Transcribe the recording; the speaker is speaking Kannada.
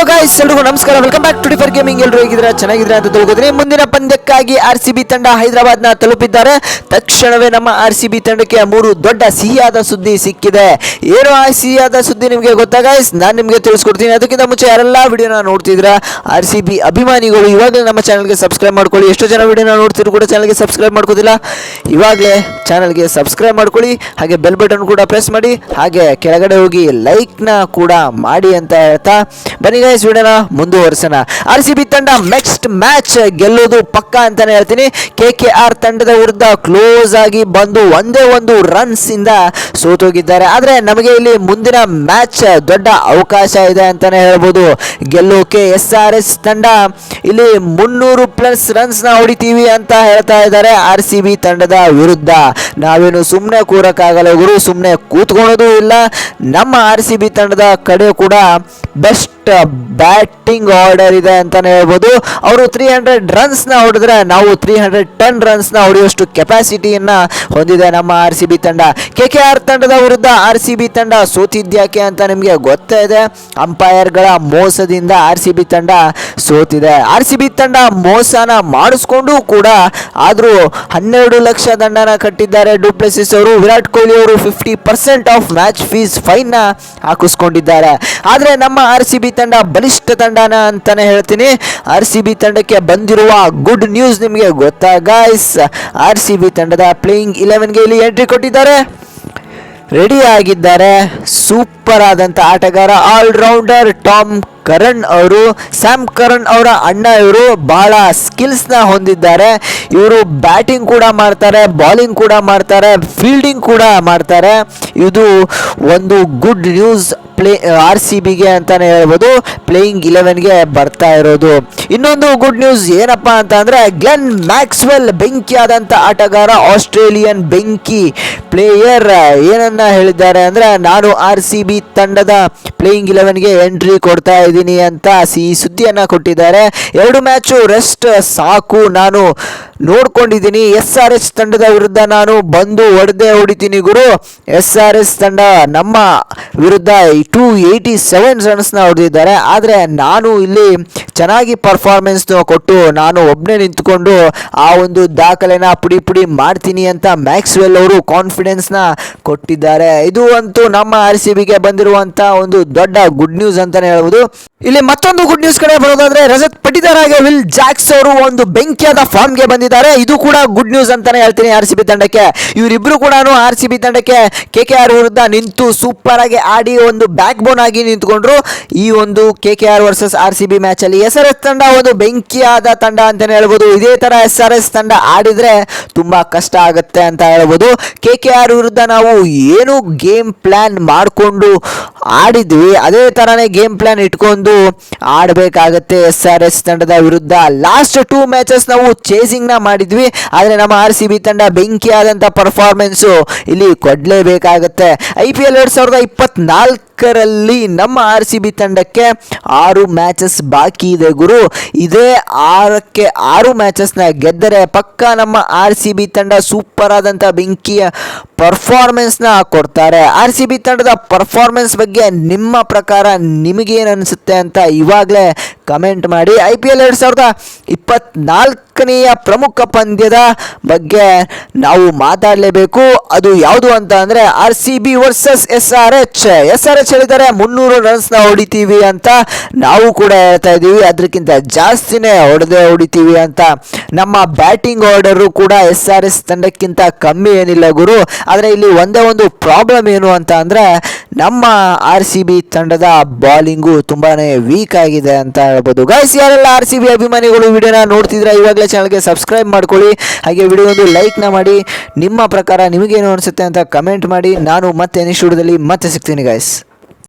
ಹೆಲೋ ಗಾಯ್ಸ್ ಎಲ್ರಿಗೂ ನಮಸ್ಕಾರ. Welcome back to differ gaming ಎಲ್ಲರೂ ಹೇಗಿದ್ರೆ ಚೆನ್ನಾಗಿದ್ರೆ ಅಂತ ತಿಳ್ಕೊತೀನಿ. ಮುಂದಿನ ಪಂದ್ಯಕ್ಕಾಗಿ ಆರ್ ಸಿ ಬಿ ತಂಡ ಹೈದರಾಬಾದ್ನ ತಲುಪಿದ್ದಾರೆ. ತಕ್ಷಣವೇ ನಮ್ಮ ಆರ್ ಸಿ ಬಿ ತಂಡಕ್ಕೆ ಮೂರು ದೊಡ್ಡ ಸಿಹಿಯಾದ ಸುದ್ದಿ ಸಿಕ್ಕಿದೆ. ಏನು ಆ ಸಿಹಿಯಾದ ಸುದ್ದಿ ನಿಮಗೆ ಗೊತ್ತಾ ಗಾಯ್ಸ್ ನಾನು ನಿಮಗೆ ತಿಳಿಸ್ಕೊಡ್ತೀನಿ. ಅದಕ್ಕಿಂತ ಮುಂಚೆ ಯಾರೆಲ್ಲ ವಿಡಿಯೋನ ನೋಡ್ತಿದ್ರ ಆರ್ ಸಿ ಬಿ ಅಭಿಮಾನಿಗಳು, ಇವಾಗಲೇ ನಮ್ಮ ಚಾನಲ್ಗೆ ಸಬ್ಸ್ಕ್ರೈಬ್ ಮಾಡ್ಕೊಳ್ಳಿ. ಎಷ್ಟು ಜನ ವಿಡಿಯೋನ ನೋಡ್ತಿದ್ರು ಕೂಡ ಚಾನಲ್ಗೆ ಸಬ್ಸ್ಕ್ರೈಬ್ ಮಾಡ್ಕೋದಿಲ್ಲ ಇವಾಗಲೇ ಚಾನಲ್ಗೆ ಸಬ್ಸ್ಕ್ರೈಬ್ ಮಾಡ್ಕೊಳ್ಳಿ. ಹಾಗೆ ಬೆಲ್ ಬಟನ್ ಕೂಡ ಪ್ರೆಸ್ ಮಾಡಿ. ಹಾಗೆ ಕೆಳಗಡೆ ಹೋಗಿ ಲೈಕ್ನ ಕೂಡ ಮಾಡಿ ಅಂತ ಹೇಳ್ತಾ ಬನ್ನಿ ಗೈಸ್ ವಿಡಿಯೋನ ಮುಂದುವರ್ಸೋಣ. ಆರ್ ಸಿ ಬಿ ತಂಡ ನೆಕ್ಸ್ಟ್ ಮ್ಯಾಚ್ ಗೆಲ್ಲೋದು ಪಕ್ಕ ಅಂತಾನೆ ಹೇಳ್ತೀನಿ. ಕೆ ಕೆ ಆರ್ ತಂಡದ ವಿರುದ್ಧ ಕ್ಲೋಸ್ ಆಗಿ ಬಂದು ಒಂದೇ ಒಂದು ರನ್ಸ್ ಇಂದ ಸೋತೋಗಿದ್ದಾರೆ. ಆದ್ರೆ ನಮಗೆ ಇಲ್ಲಿ ಮುಂದಿನ ಮ್ಯಾಚ್ ದೊಡ್ಡ ಅವಕಾಶ ಇದೆ ಅಂತಾನೆ ಹೇಳ್ಬೋದು. ಗೆಲ್ಲೋಕೆ ಎಸ್ ಆರ್ ಎಸ್ ತಂಡ ಇಲ್ಲಿ ಮುನ್ನೂರು ಪ್ಲಸ್ ರನ್ಸ್ನ ಹೊಡಿತೀವಿ ಅಂತ ಹೇಳ್ತಾ ಇದ್ದಾರೆ ಆರ್ ಸಿ ಬಿ ತಂಡದ ವಿರುದ್ಧ. ನಾವೇನು ಸುಮ್ಮನೆ ಕೂರಕ್ಕಾಗಲ್ಲ ಗುರು ಸುಮ್ಮನೆ ಕೂತ್ಕೊಳ್ಳೋದು ಇಲ್ಲ. ನಮ್ಮ ಆರ್ ಸಿ ಬಿ ತಂಡದ ಕಡೆ ಕೂಡ ಬೆಸ್ಟ್ ಬ್ಯಾಟಿಂಗ್ ಆರ್ಡರ್ ಇದೆ ಅಂತಲೇ ಹೇಳ್ಬೋದು. ಅವರು ತ್ರೀ ಹಂಡ್ರೆಡ್ ರನ್ಸ್ನ ಹೊಡೆದ್ರೆ ನಾವು ತ್ರೀ ಹಂಡ್ರೆಡ್ ಟೆನ್ ರನ್ಸ್ನ ಹೊಡೆಯುವಷ್ಟು ಕೆಪಾಸಿಟಿಯನ್ನು ಹೊಂದಿದೆ ನಮ್ಮ ಆರ್ ಸಿ ಬಿ ತಂಡ. ಕೆ ಕೆ ಆರ್ ತಂಡದ ವಿರುದ್ಧ ಆರ್ ಸಿ ಬಿ ತಂಡ ಸೋತಿದ್ಯಾಕೆ ಅಂತ ನಿಮಗೆ ಗೊತ್ತೇ ಇದೆ. ಅಂಪೈರ್ಗಳ ಮೋಸದಿಂದ ಆರ್ ಸಿ ಬಿ ತಂಡ ಸೋತಿದೆ. ಆರ್ ಸಿ ಬಿ ತಂಡ ಮೋಸನ ಮಾಡಿಸ್ಕೊಂಡು ಕೂಡ ಆದರೂ ಹನ್ನೆರಡು ಲಕ್ಷ ದಂಡನ ಕಟ್ಟಿದ್ದಾರೆ ಡುಪ್ಲೆಸಿಸ್ ಅವರು. ವಿರಾಟ್ ಕೊಹ್ಲಿ ಅವರು fifty percent of match fees ಫೈನ್ನ ಹಾಕಿಸ್ಕೊಂಡಿದ್ದಾರೆ. ಆದರೆ ನಮ್ಮ ಆರ್ ಸಿ ಬಿ ತಂಡ ಬಲಿಷ್ಠ ತಂಡನ ಅಂತಾನೆ ಹೇಳ್ತೀನಿ. ಆರ್ ಸಿ ಬಿ ತಂಡಕ್ಕೆ ಬಂದಿರುವ ಗುಡ್ ನ್ಯೂಸ್ ನಿಮಗೆ ಗೊತ್ತಾ ಗಾಯ್ಸ್ ಆರ್ ಸಿ ಬಿ ತಂಡದ ಪ್ಲೇಯಿಂಗ್ ಇಲೆವೆನ್ಗೆ ಇಲ್ಲಿ ಎಂಟ್ರಿ ಕೊಟ್ಟಿದ್ದಾರೆ. ರೆಡಿ ಆಗಿದ್ದಾರೆ. ಸೂಪರ್ ಆದಂಥ ಆಟಗಾರ ಆಲ್ರೌಂಡರ್ ಟಾಮ್ ಕರಣ್ ಅವರು ಸ್ಯಾಮ್ ಕರಣ್ ಅವರ ಅಣ್ಣ ಇವರು ಬಹಳ ಸ್ಕಿಲ್ಸ್ನ ಹೊಂದಿದ್ದಾರೆ. ಇವರು ಬ್ಯಾಟಿಂಗ್ ಕೂಡ ಮಾಡ್ತಾರೆ ಬಾಲಿಂಗ್ ಕೂಡ ಮಾಡ್ತಾರೆ ಫೀಲ್ಡಿಂಗ್ ಕೂಡ ಮಾಡ್ತಾರೆ. ಇದು ಒಂದು good news play R C ಬಿಗೆ ಅಂತಲೇ ಹೇಳ್ಬೋದು. ಪ್ಲೇಯಿಂಗ್ ಇಲೆವೆನ್ಗೆ ಬರ್ತಾ ಇರೋದು. ಇನ್ನೊಂದು ಗುಡ್ ನ್ಯೂಸ್ ಏನಪ್ಪ ಅಂತ ಅಂದರೆ ಗ್ಲೆನ್ ಮ್ಯಾಕ್ಸ್ವೆಲ್ ಬೆಂಕಿಯಾದಂಥ ಆಟಗಾರ ಆಸ್ಟ್ರೇಲಿಯನ್ ಬೆಂಕಿ ಪ್ಲೇಯರ್ ಏನನ್ನ ಹೇಳಿದ್ದಾರೆ ಅಂದರೆ, ನಾನು ಆರ್ ಸಿ ಬಿ ತಂಡದ ಪ್ಲೇಯಿಂಗ್ ಇಲೆವೆನ್ಗೆ ಎಂಟ್ರಿ ಕೊಡ್ತಾ ಇದ್ದೀನಿ ಅಂತ ಈ ಸುದ್ದಿಯನ್ನು ಕೊಟ್ಟಿದ್ದಾರೆ. ಎರಡು ಮ್ಯಾಚು ರೆಸ್ಟ್ ಸಾಕು, ನಾನು ನೋಡ್ಕೊಂಡಿದ್ದೀನಿ. ಎಸ್ ಆರ್ ಎಸ್ ತಂಡದ ವಿರುದ್ಧ ನಾನು ಬಂದು ಹೊಡೆದೇ ಹೊಡಿತೀನಿ ಗುರು. ಎಸ್ ಆರ್ ಎಸ್ ತಂಡ ನಮ್ಮ ವಿರುದ್ಧ ಟೂ ಏಯ್ಟಿ ಸೆವೆನ್ ರನ್ಸ್ನ ಹೊಡೆದಿದ್ದಾರೆ. ಆದರೆ ನಾನು ಇಲ್ಲಿ ಚೆನ್ನಾಗಿ ಪರ್ಫಾರ್ಮೆನ್ಸ್ ಕೊಟ್ಟು ನಾನು ಒಬ್ಬನೇ ನಿಂತ್ಕೊಂಡು ಆ ಒಂದು ದಾಖಲೆನ ಪುಡಿ ಪುಡಿ ಮಾಡ್ತೀನಿ ಅಂತ ಮ್ಯಾಕ್ಸ್ವೆಲ್ ಅವರು ಕಾನ್ಫಿಡೆನ್ಸ್ನ ಕೊಟ್ಟಿದ್ದಾರೆ. ಇದು ಅಂತೂ ನಮ್ಮ ಆರ್ ಸಿ ಬಿಗೆ ಬಂದಿರುವಂಥ ಒಂದು ದೊಡ್ಡ ಗುಡ್ ನ್ಯೂಸ್ ಅಂತಲೇ ಹೇಳ್ಬೋದು. ಇಲ್ಲಿ ಮತ್ತೊಂದು ಗುಡ್ ನ್ಯೂಸ್ ಕಡೆ ಬರೋದಾದ್ರೆ ರಜತ್ ಪಟಿದಾರ್ ವಿಲ್ ಜಾಕ್ಸ್ ಅವರು ಒಂದು ಬೆಂಕಿಯಾದ ಫಾರ್ಮ್ಗೆ ಬಂದಿದ್ದಾರೆ. ಇದು ಕೂಡ ಗುಡ್ ನ್ಯೂಸ್ ಅಂತಾನೆ ಹೇಳ್ತೀನಿ ಆರ್ ಸಿ ಬಿ ತಂಡಕ್ಕೆ. ಇವರಿಬ್ರು ಕೂಡ ಆರ್ ಸಿ ಬಿ ತಂಡಕ್ಕೆ ಕೆ ಕೆ ಆರ್ ವಿರುದ್ಧ ನಿಂತು ಸೂಪರ್ ಆಗಿ ಆಡಿ ಒಂದು ಬ್ಯಾಕ್ ಬೋನ್ ಆಗಿ ನಿಂತ್ಕೊಂಡ್ರು. ಈ ಒಂದು K K R versus R C B match ಅಲ್ಲಿ ಎಸ್ ಆರ್ ಎಸ್ ತಂಡ ಒಂದು ಬೆಂಕಿಯಾದ ತಂಡ ಅಂತಾನೆ ಹೇಳ್ಬೋದು. ಇದೇ ತರ ಎಸ್ ಆರ್ ಎಸ್ ತಂಡ ಆಡಿದ್ರೆ ತುಂಬಾ ಕಷ್ಟ ಆಗುತ್ತೆ ಅಂತ ಹೇಳ್ಬೋದು. ಕೆ ಕೆ ಆರ್ ವಿರುದ್ಧ ನಾವು ಏನು ಗೇಮ್ ಪ್ಲಾನ್ ಮಾಡಿಕೊಂಡು ಆಡಿದ್ವಿ, ಅದೇ ತರನೇ ಗೇಮ್ ಪ್ಲಾನ್ ಇಟ್ಕೊಂಡು ಆಡಬೇಕಾಗತ್ತೆ ಎಸ್ ಆರ್ ಎಸ್ ತಂಡದ ವಿರುದ್ಧ. ಲಾಸ್ಟ್ ಟೂ ಮ್ಯಾಚಸ್ ನಾವು ಚೇಸಿಂಗ್ ಮಾಡಿದ್ವಿ. ಆದರೆ ನಮ್ಮ ಆರ್ ಸಿ ಬಿ ತಂಡ ಬೆಂಕಿಯಾದಂಥ ಪರ್ಫಾರ್ಮೆನ್ಸು ಇಲ್ಲಿ ಕೊಡಲೇಬೇಕಾಗುತ್ತೆ. ಐ ಪಿ ಎಲ್ ಎರಡು ಸಾವಿರದ ಇಪ್ಪತ್ನಾಲ್ಕರಲ್ಲಿ ನಮ್ಮ ಆರ್ ಸಿ ಬಿ ತಂಡಕ್ಕೆ ಆರು ಮ್ಯಾಚಸ್ ಬಾಕಿ ಇದೆ ಗುರು. ಇದೇ ಆರಕ್ಕೆ ಆರು ಮ್ಯಾಚಸ್ನ ಗೆದ್ದರೆ ಪಕ್ಕ ನಮ್ಮ ಆರ್ ಸಿ ಬಿ ತಂಡ ಸೂಪರ್ ಆದಂಥ ಬೆಂಕಿಯ ಪರ್ಫಾರ್ಮೆನ್ಸ್ನ ಕೊಡ್ತಾರೆ. ಆರ್ ಸಿ ಬಿ ತಂಡದ ಪರ್ಫಾರ್ಮೆನ್ಸ್ ಬಗ್ಗೆ ನಿಮ್ಮ ಪ್ರಕಾರ ನಿಮಗೇನು ಅನಿಸುತ್ತೆ ಅಂತ ಇವಾಗಲೇ ಕಮೆಂಟ್ ಮಾಡಿ. ಐ ಪಿ ಎಲ್ ಎರಡು ಸಾವಿರದ ಇಪ್ಪತ್ನಾಲ್ಕನೆಯ ಪ್ರಮುಖ ಪಂದ್ಯದ ಬಗ್ಗೆ ನಾವು ಮಾತಾಡಲೇಬೇಕು. ಅದು ಯಾವುದು ಅಂತ ಅಂದರೆ R C B versus S R H S R H ಹೇಳಿದ್ದಾರೆ, ಮುನ್ನೂರು ರನ್ಸ್ನ ಹೊಡಿತೀವಿ ಅಂತ ನಾವು ಕೂಡ ಹೇಳ್ತಾ ಇದ್ದೀವಿ. ಅದಕ್ಕಿಂತ ಜಾಸ್ತಿನೇ ಹೊಡೆದೇ ಹೊಡಿತೀವಿ ಅಂತ ನಮ್ಮ ಬ್ಯಾಟಿಂಗ್ ಆರ್ಡರು ಕೂಡ ಎಸ್ ಆರ್ ಎಸ್ ತಂಡಕ್ಕಿಂತ ಕಮ್ಮಿ ಏನಿಲ್ಲ ಗುರು. ಆದರೆ ಇಲ್ಲಿ ಒಂದೇ ಒಂದು ಪ್ರಾಬ್ಲಮ್ ಏನು ಅಂತ ಅಂದರೆ, ನಮ್ಮ ಆರ್ ಸಿ ಬಿ ತಂಡದ ಬಾಲಿಂಗು ತುಂಬಾ ವೀಕ್ ಆಗಿದೆ ಅಂತ ಹೇಳ್ಬೋದು. ಗಾಯ್ಸ್ ಯಾರೆಲ್ಲ ಆರ್ ಸಿ ಬಿ ಅಭಿಮಾನಿಗಳು ವಿಡಿಯೋನ ನೋಡ್ತಿದ್ರೆ ಇವಾಗಲೇ ಚಾನಲ್ಗೆ ಸಬ್ಸ್ಕ್ರೈಬ್ ಮಾಡ್ಕೊಳ್ಳಿ. ಹಾಗೆ ವಿಡಿಯೋ ಒಂದು ಲೈಕ್ನ ಮಾಡಿ. ನಿಮ್ಮ ಪ್ರಕಾರ ನಿಮಗೇನು ಅನಿಸುತ್ತೆ ಅಂತ ಕಮೆಂಟ್ ಮಾಡಿ. ನಾನು ಮತ್ತೆ ನೆಕ್ಸ್ಟ್ ವಿಡಿಯೋದಲ್ಲಿ ಮತ್ತೆ ಸಿಗ್ತೀನಿ ಗಾಯ್ಸ್